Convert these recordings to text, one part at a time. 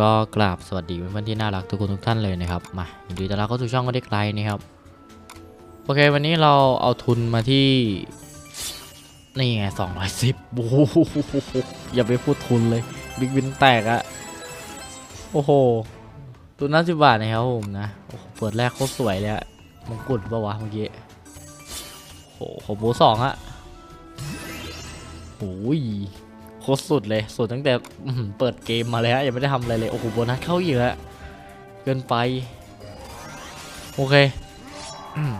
ก็กราบสวัสดีเพื่อนๆที่น่ารักทุกคนทุกท่านเลยนะครับมายินดีต้อนรับเข้าสู่ช่องก็เด็กลนะครับโอเควันนี้เราเอาทุนมาที่นี่ไงสองร้อยสิบโอ้โหอย่าไปพูดทุนเลยบิ๊กวินแตกอะโอ้โหทุนน่าสิบบาทนะครับผมนะโอ้โหเปิดแรกโคตรสวยเลยอะมงกุฎปะวะเมื่อกี้โอ้โหโบสองอะโอ้ย คตรสุดเลย สุดตั้งแต่เปิดเกมมาเลยฮะยังไม่ได้ทำอะไรเลย โอ้โหโบนัสเข้าเยอะเกินไป โอเคม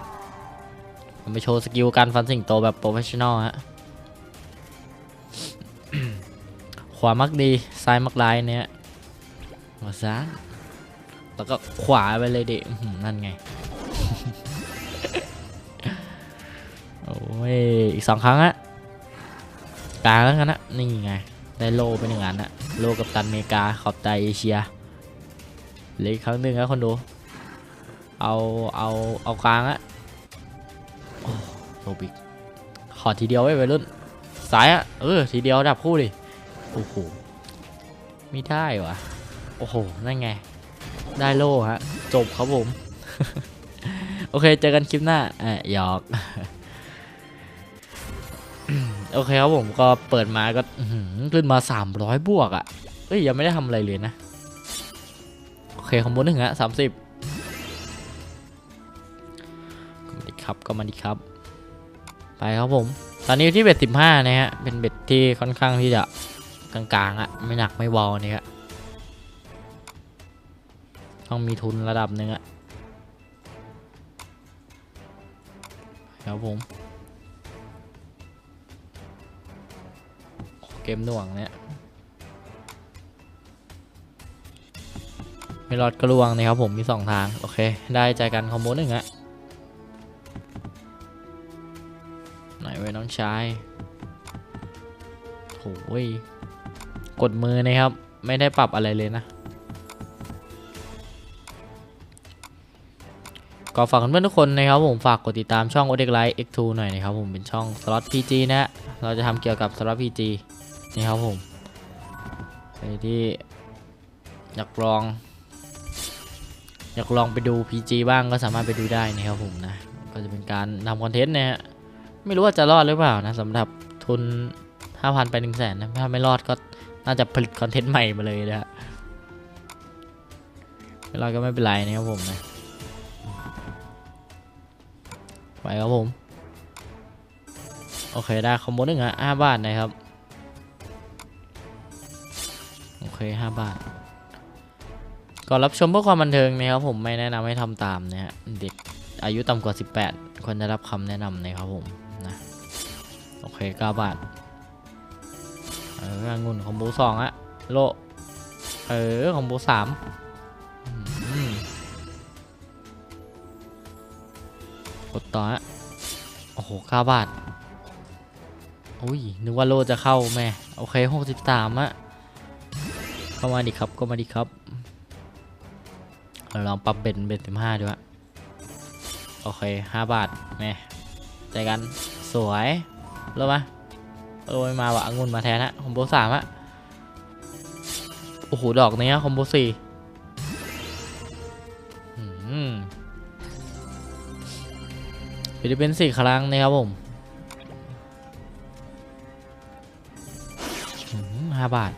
ผมไปโชว์สกิลการฟันสิงโตแบบโปรเฟชชั่นอลฮะขวามักดีซ้ายมักร้ายเนี่ยมาซะแล้วก็ขวาไปเลยเด็นั่นไง โอ้ย อีกสองครั้งอะ กลางแล้วกันนะนี่ไงได้โลไปหนึ่งอันนะโลกับตันเมกาขอบใจเอเชียเหลืออีกครั้งหนึ่งนะคนดูเอาเอาเอากลางอะโอโลบิกขอทีเดียวไว้ไปรุ่นสายอะเออทีเดียวดับคู่ดิโอ้โหไม่ได้วะโอ้โหนั่นไงได้โลฮะจบครับผม โอเค เจอกันคลิปหน้าอะหยอก โอเคครับผมก็เปิดมาก็ขึ้นมา 300 บวกอะ่ะเอ้ยยังไม่ได้ทำอะไรเลยนะ โอเคคอมโบหนึ่งอะสามสิบก็มาดีครับก็มาดีครับ ไปครับผม ตอนนี้ที่เบ็ดสิบห้านะฮะ เป็นเบ็ดที่ค่อนข้างที่จะกลางๆอะ่ะ ไม่หนักไม่เบานี่ครับต้องมีทุนระดับหนึ่งอะครับผม เกมหน่วงเนี่ยไม่รอดก็ลวงนะครับผมมีสองทาง โอเค ได้ใจกันคอมโบหนึ่งอะไหนไว้น้องชายโอ้ยกดมือนะครับ ไม่ได้ปรับอะไรเลยนะ ก็ฝากเพื่อนทุกคนนะครับผมฝากกดติดตามช่อง o d e x l i g h t X2 หน่อยนะครับผมเป็นช่องสล็อต PG นะฮะเราจะทำเกี่ยวกับสล็อต PG นี่ครับผมใครที่อยากลอง อยากลองไปดู PG บ้างก็สามารถไปดูได้นะครับผมนะ ก็จะเป็นการทำคอนเทนต์เนี่ยฮะไม่รู้ว่าจะรอดหรือเปล่านะสำหรับทุน 5,000 ไป 1 0 0 0 0แสนนะถ้าไม่รอดก็น่าจะผลิตคอนเทนต์ใหม่มาเลยนะฮะไม่รอดก็ไม่เป็นไรนะครับผมนะไปครับผม โอเคได้คอมโบหนึ่งอะห้าบาทนะครับ เค5บาท ก่อนรับชมเพื่อความบันเทิงนะครับผมไม่แนะนำให้ทำตามนะฮะเด็กอายุต่ำกว่า 18 ควรจะรับคำแนะนำนะครับผมนะโอเค9บาทเอองุ่นคอมโบสองอะโลเออคอมโบสามกดต่อฮะโอ้โห9บาทอุ้ยนึกว่าโลจะเข้าแม่โอเค63อะเข้ามาดิครับก็มาดิครับเราลองปรับเบ็ดเป็นเบ็ดสิบห้าดูฮะโอเคห้าบาทแม่ใจกันสวยเริ่มมาเออไม่มาว่ะองุ่นมาแทนฮะคอมโบสามฮะโอ้โหดอกนี้คอมโบสี่อืมฟิลิปปินส์สี่ครั้งนะครับผมห้าบาท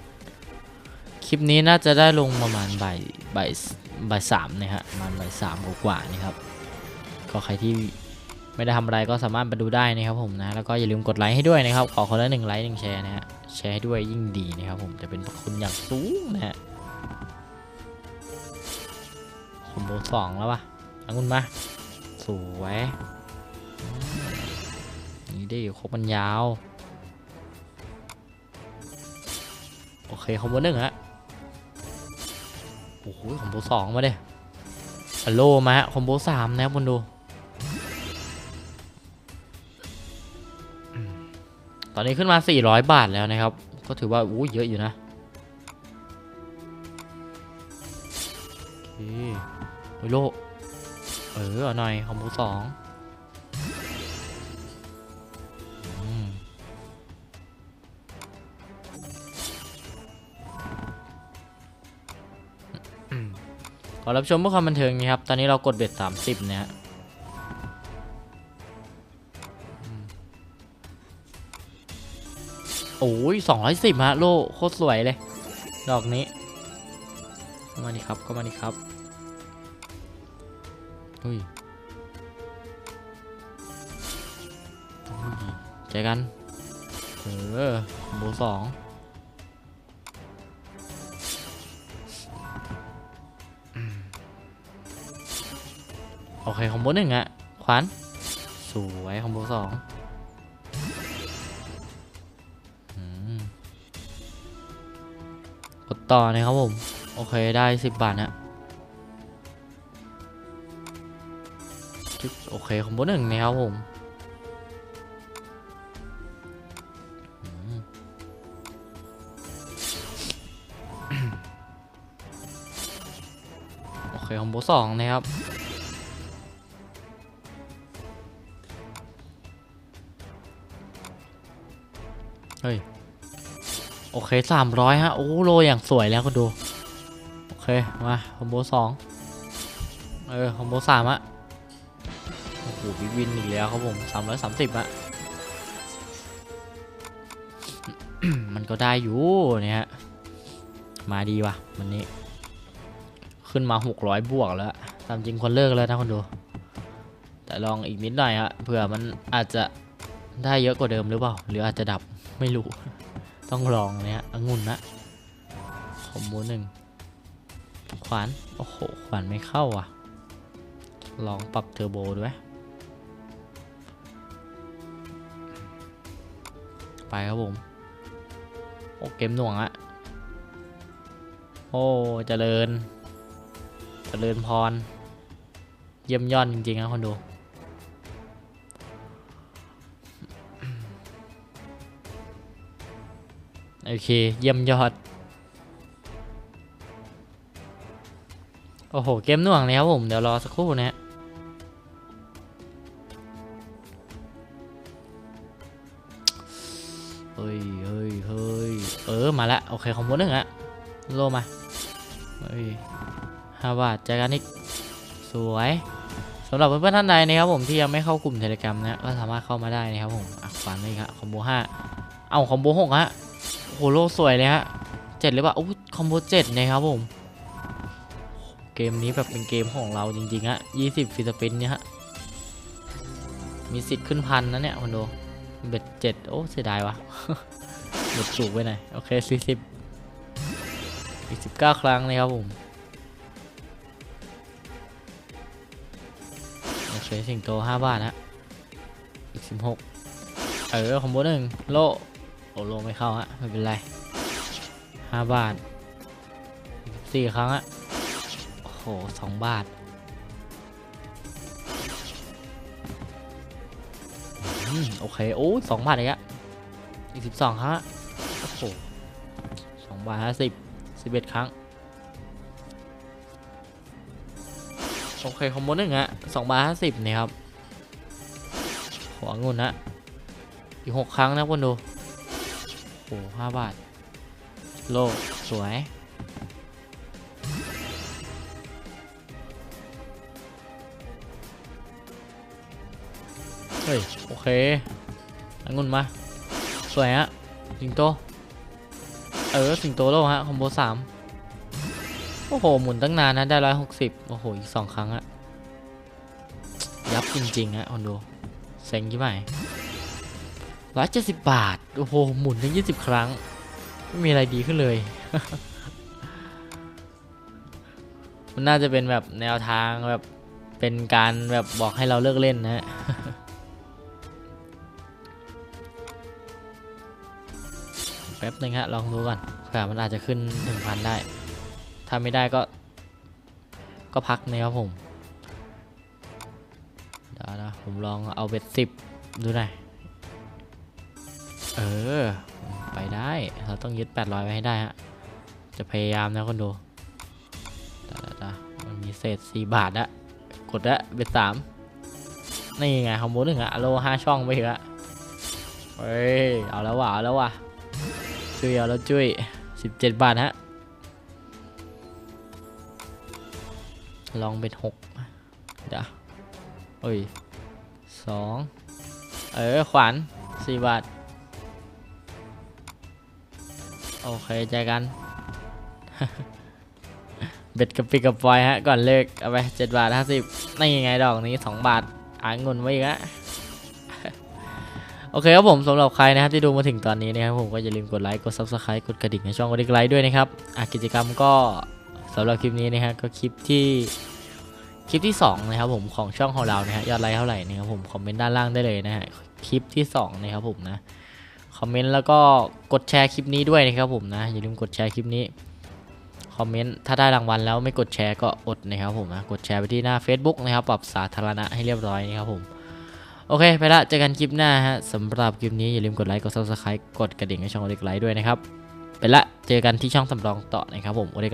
คลิปนี้น่าจะได้ลงประมาณบ่ายบ่ายบ่ายสามนะฮะประมาณบ่ายสามกว่าๆนี่ครับ ก็ใครที่ไม่ได้ทำอะไรก็สามารถมาดูได้นะครับผมนะ แล้วก็อย่าลืมกดไลค์ให้ด้วยนะครับ ขอคนละหนึ่งไลค์หนึ่งแชร์นะฮะ แชร์ให้ด้วยยิ่งดีนะครับผมจะเป็นพระคุณอย่างสูงนะฮะคอมโบสองแล้วปะอังุนมาสวยนี่ได้ครบมันยาว โอเคคอมโบหนึ่งฮะ อ้โหคอมโบสองมาเด้ฮัลโหลมาฮะคอมโบสามนะครับคุณดู ตอนนี้ขึ้นมา 400 บาทแล้วนะครับ ก็ถือว่าอู้เยอะอยู่นะโอเคโอ้ยโลเอออาหน่อยคอมโบสอง อรับชมเพื่อความบันเทิงนะครับ ตอนนี้เรากดเบ็ดสามสิบเนี่ยฮะโอ้ยสองร้อยสิบฮะโลโคตรสวยเลย ดอกนี้เข้ามาดิครับเข้ามาดิครับอุ้ยอุ้ยเจอกัน เออหมูสอง อเคคอมโบหนึ่งอะขวานสวยคอมโบสองกดต่อนะครับผม โอเคได้สิบบาทนะโอเคคอมโบหนึ่งนะครับผมโอเคคอมโบสองนะครับ เฮ้ย โอเคสามร้อยฮะ โอ้โลอย่างสวยแล้วก็ดู โอเค มาคอมโบสองเออคอมโบสามอะโอ้โหบิ๊กวินอีกแล้วครับผมสามร้อยสามสิบอะมันก็ได้อยู่เนี่ยฮะ มาดีว่ะวันนี้ ขึ้นมา600บวกแล้วตามจริงคนเลิกแล้วนะคนดู แต่ลองอีกนิดหน่อยฮะเผื่อมันอาจจะได้เยอะกว่าเดิมหรือเปล่า หรืออาจจะดับ ไม่รู้ ต้องลองเนี่ยองุ่นนะคอมโบหนึ่งขวาน โอ้โห ขวานไม่เข้าอะ ลองปรับเทอร์โบดูไหมไปครับผม โอ้เกมหน่วงอะโอ้เจริญ เจริญพร เยี่ยมยอดจริงๆนะคนดู โอเค เยี่ยมยอด โอ้โห เกมหน่วงเลยครับผม เดี๋ยวรอสักครู่นะฮะเฮ้ยเฮ้ยเฮ้ยเออ มาแล้วโอเคคอมโบหนึ่งอะโลมา เฮ้ยห้าบาทเจอกันอีกสวยสำหรับเพื่อนๆท่านใดนะครับผมที่ยังไม่เข้ากลุ่มเทเลกรมนะก็สามารถเข้ามาได้นะครับผมอะฟันเลยครับคอมโบห้าเอาคอมโบหกฮะ โหโลสวยเลยฮะเจ็ดหรือเปล่าโอ้คอมโบเจ็ดนะครับผม เกมนี้แบบเป็นเกมของเราจริงๆฮะยี่สิบฟิสปินเนี่ยฮะ มีสิทธิ์ขึ้นพันนะเนี่ยคนดูเบ็ดเจ็ดโอ้เสียดายวะเบ็ดสูงไปหน่อยโอเคสี่สิบอีกสิบเก้าครั้งนะครับผมโอเคสิงโตห้าบาทนะอีกสิบหกเออคอมโบหนึ่งโล อโลไม่เข้าฮะไม่เป็นไรห้าบาทสี่ครั้งอะโอ้โหสองบาทอโอเค โอ้สองบาทเลยอะอีกสิบสองครั้งอะโอ้โหสองบาทห้าสิบสิบเอ็ดครั้ง โอเค คอมโบหนึ่งอะสองบาทห้าสิบนี่ครับ หัวงุ่นนะอีกหกครั้งนะคนดู โอ้ห้าบาท โลสวย เฮ้ย โอเคองุ่นมา สวยฮะ สิงโต เออ สิงโตโลฮะ คอมโบสามโอ้โห หมุนตั้งนานนะ ได้ร้อยหกสิบโอ้โห อีกสองครั้งอะยับจริงๆฮะคนดูเซ็งยี่ไหม ร้อยเจ็ดสิบบาท โอ้โห หมุนตั้งยี่สิบครั้ง ไม่มีอะไรดีขึ้นเลย มันน่าจะเป็นแบบแนวทางแบบ เป็นการแบบบอกให้เราเลิกเล่นนะฮะแป๊บหนึงฮะ ลองดูก่อนเผื่อมันอาจจะขึ้นถึงพันได้ ถ้าไม่ได้ก็ ก็พักนะครับผมเดี๋ยวนะ ผมลองเอาเบ็ดสิบดูหน่อย เออ ไปได้ เราต้องยึด 800 ไว้ให้ได้ฮะ จะพยายามนะคนดูเดี๋ยวๆๆมันมีเศษ 4 บาทอะกดละเบ็ดสามนี่ไงคอมโบหนึ่งอะโลห้าช่องไปอีกอะเฮ้ย เอาแล้วว่ะ เอาแล้วว่ะ จุ้ยเอาแล้วจุ้ย17 บาทฮะ ลองเป็นหกเดี๋ยวเอ้ยสองเออ ขวานสี่บาท โอเคเจอกัน เบ็ดกระปิกกระปอยฮะ ก่อนเลิกเอาไปเจ็ดบาทห้าสิบนี่ไงดอกนี้สองบาทอ่านเงินไว้อีกอะโอเคครับผมสำหรับใครนะครับที่ดูมาถึงตอนนี้นะครับผมก็อย่าลืมกดไลค์กด subscribe กดกระดิ่งในช่องกดไลค์ด้วยนะครับกิจกรรมก็สำหรับคลิปนี้นะฮะก็คลิปที่คลิปที่สองนะครับผมของช่องของเรานะฮะยอดไลค์เท่าไหร่นะครับผมคอมเมนต์ด้านล่างได้เลยนะฮะคลิปที่สองนะครับผมนะ คอมเมนต์แล้วก็กดแชร์คลิปนี้ด้วยนะครับผมนะอย่าลืมกดแชร์คลิปนี้คอมเมนต์ถ้าได้รางวัลแล้วไม่กดแชร์ก็อดนะครับผมนะกดแชร์ไปที่หน้า Facebook นะครับปรับสาธารณะให้เรียบร้อยนะครับผมโอเคไปละเจอกันคลิปหน้าฮะสำหรับคลิปนี้อย่าลืมกดไลค์กดซับสไคร b e กดกระดิ่งให้ช่องโอเด็กไลค์ด้วยนะครับไปละเจอกันที่ช่องสำรองต่อนะครับผมโอเด็ก